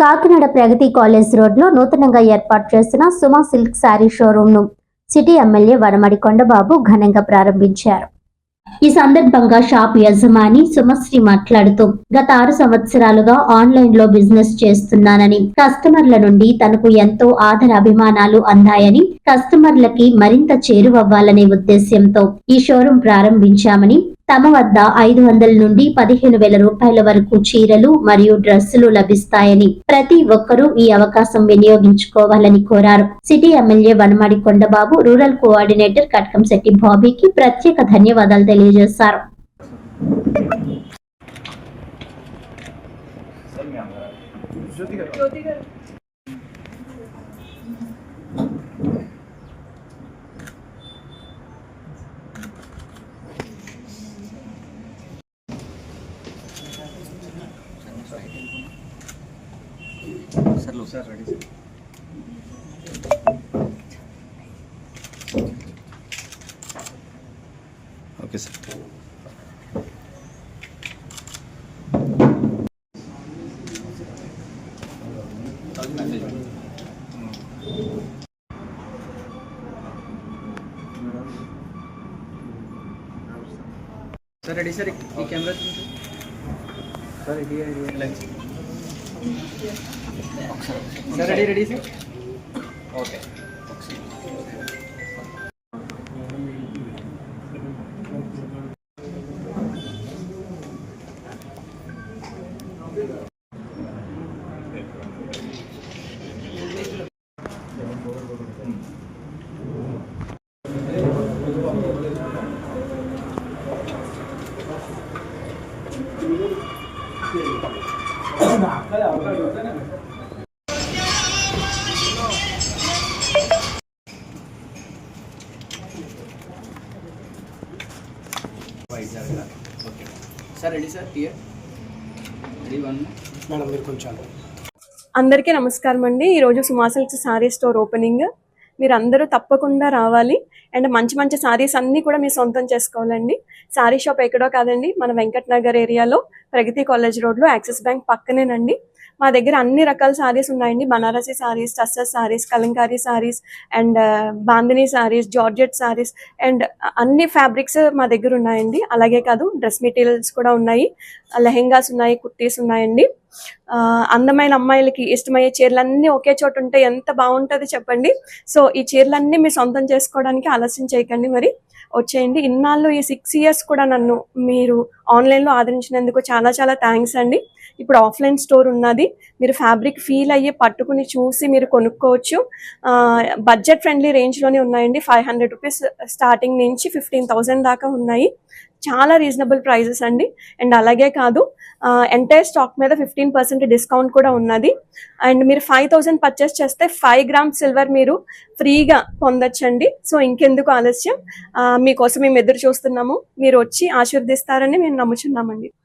కాకినాడ ప్రగతి college రోడ్లో నూతనంగా ఏర్పాటు చేసిన సుమా సిల్క్ శారీ షోరూంను సిటీ ఎమ్మెల్యే వనమడి కొండబాబు ఘనంగా ప్రారంభించారు. ఈ సందర్భంగా షాప్ యజమాని సుమశ్రీ మాట్లాడుతూ గత ఆరు సంవత్సరాలుగా ఆన్లైన్లో బిజినెస్ చేస్తున్నానని కస్టమర్ల నుండి తనకు ఎంతో ఆదర అభిమానాలు అందాయని కస్టమర్లకి మరింత చేరువవ్వాలనే ఉద్దేశ్యంతో ఈ షోరూం ప్రారంభించామని తమ వద్ద ఐదు వందల నుండి పదిహేను వేల రూపాయల వరకు చీరలు మరియు డ్రెస్సులు లభిస్తాయని ప్రతి ఒక్కరూ ఈ అవకాశం వినియోగించుకోవాలని కోరారు. City MLA Vanamadi Kondababu rural coordinator Katkamsetti బాబీకి ప్రత్యేక ధన్యవాదాలు తెలియజేశారు. సర్లు sir ready sir okay sir sir ready sir ఈ కెమెరా చూసి sir ready ready sir ready ready sir okay Vizag okay sir ready sir tear ready one madam మీరు కొంచెం అందరికీ నమస్కారం అండి ఈరోజు సుమాసిల్స్ సారీ స్టోర్ ఓపెనింగ్. మీరు అందరూ తప్పకుండా రావాలి. అండ్ మంచి మంచి సారీస్ అన్నీ కూడా మీరు సొంతం చేసుకోవాలండి. సారీ షాప్ ఎక్కడో కాదండి మన వెంకట్ నగర్ ఏరియాలో ప్రగతి కాలేజ్ రోడ్లో యాక్సిస్ బ్యాంక్ పక్కనేనండి. మా దగ్గర అన్ని రకాల సారీస్ ఉన్నాయండి. Banarasi saris tussar saris Kalamkari saris and Bandhani saris georgette saris and uh, అన్ని ఫ్యాబ్రిక్స్ మా దగ్గర ఉన్నాయండి. అలాగే కాదు డ్రెస్ మెటీరియల్స్ కూడా ఉన్నాయి. లెహెంగాస్ ఉన్నాయి కుర్తీస్ ఉన్నాయండి. అందమైన అమ్మాయిలకి ఇష్టమయ్యే చీరలన్నీ ఒకే చోట ఉంటే ఎంత బాగుంటుంది చెప్పండి. సో ఈ చీరలన్నీ మీరు సొంతం చేసుకోవడానికి ఆలస్యం చేయకండి మరి. వచ్చేయండి. ఇన్నాళ్ళు ఈ సిక్స్ ఇయర్స్ కూడా నన్ను మీరు ఆన్లైన్లో ఆదరించినందుకు చాలా చాలా థ్యాంక్స్ అండి. ఇప్పుడు ఆఫ్లైన్ స్టోర్ ఉన్నది. మీరు ఫ్యాబ్రిక్ ఫీల్ అయ్యి పట్టుకుని చూసి మీరు కొనుక్కోవచ్చు. బడ్జెట్ ఫ్రెండ్లీ రేంజ్లోనే ఉన్నాయండి. ఫైవ్ హండ్రెడ్ రూపీస్ స్టార్టింగ్ నుంచి ఫిఫ్టీన్ థౌజండ్ దాకా ఉన్నాయి. చాలా రీజనబుల్ ప్రైజెస్ అండి. అండ్ అలాగే కాదు ఎంటైర్ స్టాక్ మీద ఫిఫ్టీన్ పర్సెంట్ డిస్కౌంట్ కూడా ఉన్నది. అండ్ మీరు ఫైవ్ థౌసండ్ పర్చేస్ చేస్తే ఫైవ్ గ్రామ్ సిల్వర్ మీరు ఫ్రీగా పొందొచ్చండి. సో ఇంకెందుకు ఆలస్యం? మీకోసం మేము ఎదురు చూస్తున్నాము. మీరు వచ్చి ఆశీర్దిస్తారని మేము నమ్ముచున్నామండి.